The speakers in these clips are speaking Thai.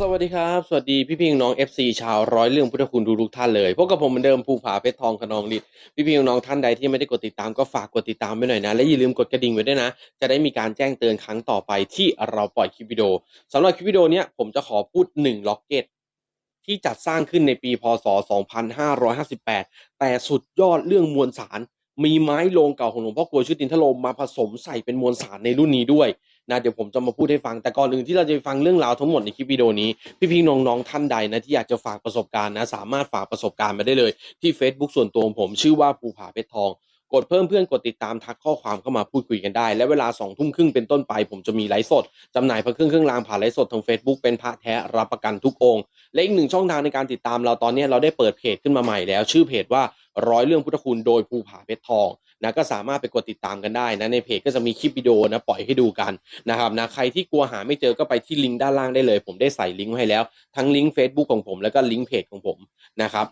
สวัสดีครับ สวัสดีพี่พี่น้อง FC ชาวร้อยเรื่องพุทธคุณทุกทุกๆท่านเลยพบกับผมเหมือนเดิมภูผาเพชรทองขนองฤทธิ์พี่พี่น้องท่านใดที่ไม่ได้กดติดตามก็ฝากกดติดตามไว้หน่อยนะ และอย่าลืมกดกระดิ่งไว้ด้วยนะ จะได้มีการแจ้งเตือนครั้งต่อไปที่เราปล่อยคลิปวิดีโอสำหรับคลิปวิดีโอเนี้ยผมจะขอพูดหนึ่งล็อกเก็ตที่จัดสร้างขึ้นในปีพศ 2558 แต่สุดยอดเรื่องมวลสาร มีไม้โลงเก่าของหลวงพ่อกลวยชุตินทโลมมาผสมใส่เป็นมวลสารในรุ่นนี้ด้วย นะเดี๋ยวผมจะมาพูดให้ฟังแต่ก่อนอื่นที่เราจะไปฟังเรื่องราวทั้งหมดในคลิปวิดีโอนี้ พี่ๆน้องๆท่านใดนะที่อยากจะฝากประสบการณ์นะสามารถฝากประสบการณ์มาได้เลยที่ Facebook ส่วนตัวของผมชื่อว่าภูผาเพชรทอง กดเพิ่มเพื่อนกดติดตามทักข้อความเข้ามาพูดคุยกันได้ และเวลาสองทุ่มครึ่งเป็นต้นไป ผมจะมีไลฟ์สดจำหน่ายพระเครื่องเครื่องรางผ่านไลฟ์สดทาง Facebook เป็นพระแท้รับประกันทุกองค์ และอีกหนึ่งช่องทางในการติดตามเราตอนนี้เราได้เปิดเพจขึ้นมาใหม่แล้ว ชื่อเพจว่าร้อยเรื่องพุทธคุณโดยภูผาเพชรทองนะก็สามารถไปกดติดตามกันได้นะในเพจก็จะมีคลิปวิดีโอนะปล่อยให้ดูกันนะครับนะใครที่กลัวหาไม่เจอก็ไปที่ลิงก์ด้านล่างได้เลย ผมได้ใส่ลิงก์ไว้ให้แล้ว ทั้งลิงก์ Facebook ของผมแล้วก็ลิงก์เพจของผมนะครับ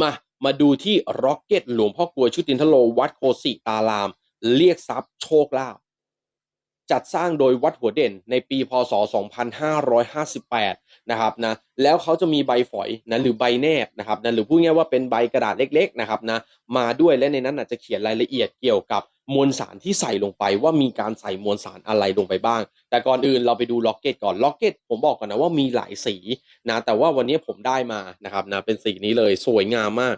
มามาดูที่ร็อกเก็ตหลวงพ่อกลวยชุตินทโลวัดโคสิตาราม เรียกทรัพย์โชคลาภจัดสร้างโดยวัดหัวเด่นในปีพศ 2558 นะครับนะแล้วเขาจะมีใบฝอยนะหรือใบแนบนะครับนะหรือพูดง่ายว่าเป็นใบกระดาษเล็กๆนะครับนะมาด้วยและในนั้นอาจจะเขียนรายละเอียดเกี่ยวกับ มวลสารที่ใส่ลงไปว่ามีการใส่มวลสารอะไรลงไปบ้าง แต่ก่อนอื่นเราไปดูล็อกเก็ตก่อนล็อกเก็ตผมบอกก่อนนะว่ามีหลายสีนะแต่ว่าวันนี้ผมได้มานะครับนะเป็นสีนี้เลยสวยงามมาก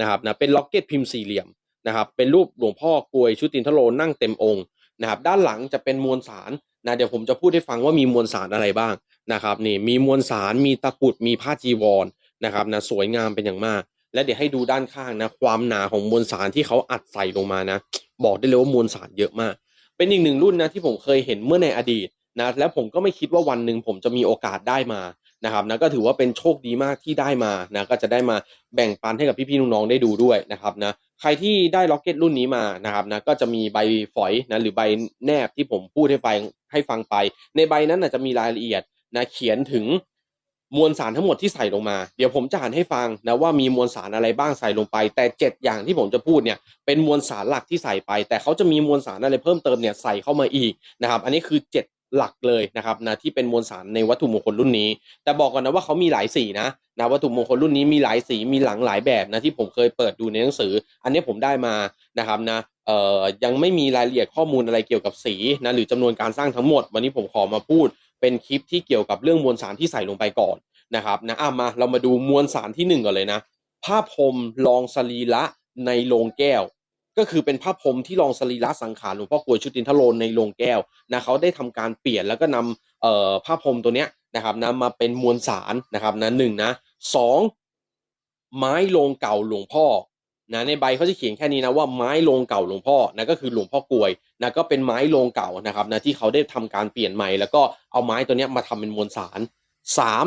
นะครับนะเป็นล็อกเก็ตพิมพ์สี่เหลี่ยมนะครับเป็นรูปหลวงพ่อกลวยชุตินทโลนั่งเต็มองค์นะครับด้านหลังจะเป็นมวลสารนะเดี๋ยวผมจะพูดให้ฟังว่ามีมวลสารอะไรบ้างนะครับนี่มีมวลสารมีตะกุดมีผ้าจีวรนะครับนะสวยงามเป็นอย่างมาก และเดี๋ยวให้ดูด้านข้างนะ ความหนาของมวลสารที่เขาอัดใส่ลงมานะ บอกได้เลยว่ามวลสารเยอะมาก เป็นอีกหนึ่งรุ่นนะที่ผมเคยเห็นเมื่อในอดีตนะแล้วผมก็ไม่คิดว่าวันหนึ่งผมจะมีโอกาสได้มานะครับนะก็ถือว่าเป็นโชคดีมากที่ได้มานะก็จะได้มาแบ่งปันให้กับพี่ๆน้องๆได้ดูด้วยนะครับนะใครที่ได้ล็อกเก็ตรุ่นนี้มานะครับนะก็จะมีใบฝอยนะหรือใบแนบที่ผมพูดให้ฟังให้ฟังไป ในใบนั้นนะจะมีรายละเอียดนะเขียนถึง มวลสารทั้งหมดที่ใส่ลงมา เดี๋ยวผมจะอ่านให้ฟังนะว่ามีมวลสารอะไรบ้างใส่ลงไป แต่เจ็ดอย่างที่ผมจะพูดเนี่ยเป็นมวลสารหลักที่ใส่ไป แต่เขาจะมีมวลสารอะไรเพิ่มเติมเนี่ยใส่เข้ามาอีกนะครับ อันนี้คือเจ็ดหลักเลยนะครับนะที่เป็นมวลสารในวัตถุมงคลรุ่นนี้ แต่บอกก่อนนะว่าเขามีหลายสีนะนะวัตถุมงคลรุ่นนี้มีหลายสีมีหลังหลายแบบนะที่ผมเคยเปิดดูในหนังสือ อันนี้ผมได้มานะครับนะเอ่อยังไม่มีรายละเอียดข้อมูลอะไรเกี่ยวกับสีนะหรือจำนวนการสร้างทั้งหมด วันนี้ผมขอมาพูด เป็นคลิปที่เกี่ยวกับเรื่องมวลสารที่ใส่ลงไปก่อนนะครับนะอะมาเรามาดูมวลสารที่หนึ่งก่อนเลยนะผ้าพรมรองสรีระในโลงแก้ว ก็คือเป็นผ้าพรมที่รองสรีระสังขารหลวงพ่อกลวยชุตินทโลนในโลงแก้วนะเขาได้ทำการเปลี่ยนแล้วก็นำเอ่อผ้าพรมตัวเนี้ยนะครับนะมาเป็นมวลสารนะครับนะหนึ่งนะสองไม้โลงเก่าหลวงพ่อ นะในใบเขาจะเขียนแค่นี้นะว่าไม้ลงเก่าหลวงพ่อนะก็คือหลวงพ่อกลวยนะก็เป็นไม้ลงเก่านะครับนะที่เขาได้ทำการเปลี่ยนใหม่ แล้วก็เอาไม้ตัวนี้มาทำเป็นมวลสารสาม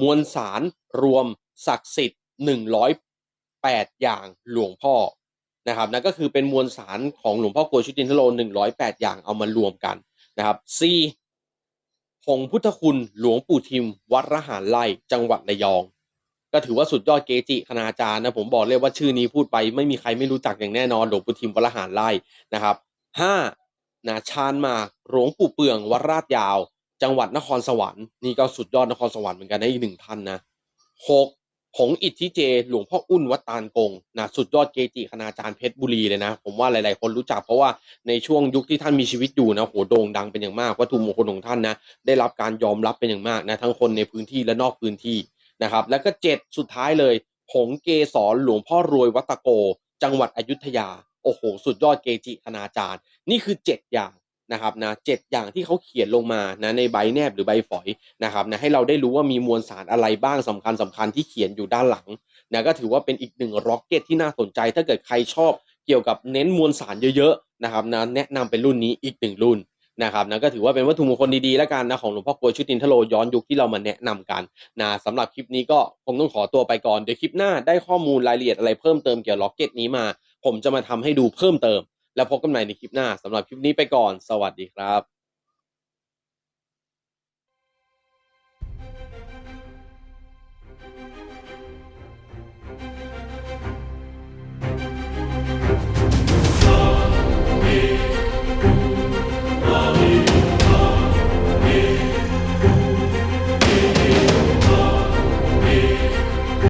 มวลสารรวมศักดิ์สิทธิ์หนึ่งร้อยแปดอย่างหลวงพ่อนะครับนั่นก็คือเป็นมวลสารของหลวงพ่อกลวยชุตินทโลหนึ่งร้อยแปดอย่างเอามารวมกันนะครับ C ผงพุทธคุณหลวงปู่ทิม วัดระหารไร่จังหวัดระยอง ก็ถือว่าสุดยอดเกจิคณาจารย์นะผมบอกเลยว่าชื่อนี้พูดไปไม่มีใครไม่รู้จักอย่างแน่นอนหลวงปู่ทิมวรหารไร่นะครับห้านะชานมากหลวงปู่เปืองวัดราชยาว จังหวัดนครสวรรค์นี่ก็สุดยอดนครสวรรค์เหมือนกันนะอีกหนึ่งท่านนะหกผงอิทธิเจ หลวงพ่ออุ้นวัดตาลกงนะสุดยอดเกจิคณาจารย์เพชรบุรีเลยนะ ผมว่าหลาย ๆ คนรู้จักเพราะว่าในช่วงยุคที่ท่านมีชีวิตอยู่นะโหโด่งดังเป็นอย่างมากวัตถุมงคลของท่านนะ ได้รับการยอมรับเป็นอย่างมากนะทั้งคนในพื้นที่และนอกพื้นที่ นะครับ แล้วก็เจ็ดสุดท้ายเลยผงเกสรหลวงพ่อรวยวัตโก จังหวัดอยุธยา โอ้โห สุดยอดเกจิคณาจารย์ นี่คือเจ็ดอย่างนะครับนะเจ็ดอย่างที่เขาเขียนลงมานะในใบแนบหรือใบฝอยนะครับนะให้เราได้รู้ว่ามีมวลสารอะไรบ้างสำคัญสำคัญที่เขียนอยู่ด้านหลังนะก็ถือว่าเป็นอีกหนึ่งร็อกเก็ตที่น่าสนใจ ถ้าเกิดใครชอบเกี่ยวกับเน้นมวลสารเยอะๆนะครับนะแนะนำเป็นรุ่นนี้อีกหนึ่งรุ่น นะครับนะก็ถือว่าเป็นวัตถุมงคลดีๆแล้วกันนะของหลวงพ่อกลวยชุตินทโลย้อนยุคที่เรามาแนะนำกันนะสำหรับคลิปนี้ก็คงต้องขอตัวไปก่อนเดี๋ยวคลิปหน้าได้ข้อมูลรายละเอียดอะไรเพิ่มเติมเกี่ยวกับล็อกเก็ตนี้มา ผมจะมาทำให้ดูเพิ่มเติม แล้วพบกันใหม่ในคลิปหน้าสำหรับคลิปนี้ไปก่อน สวัสดีครับ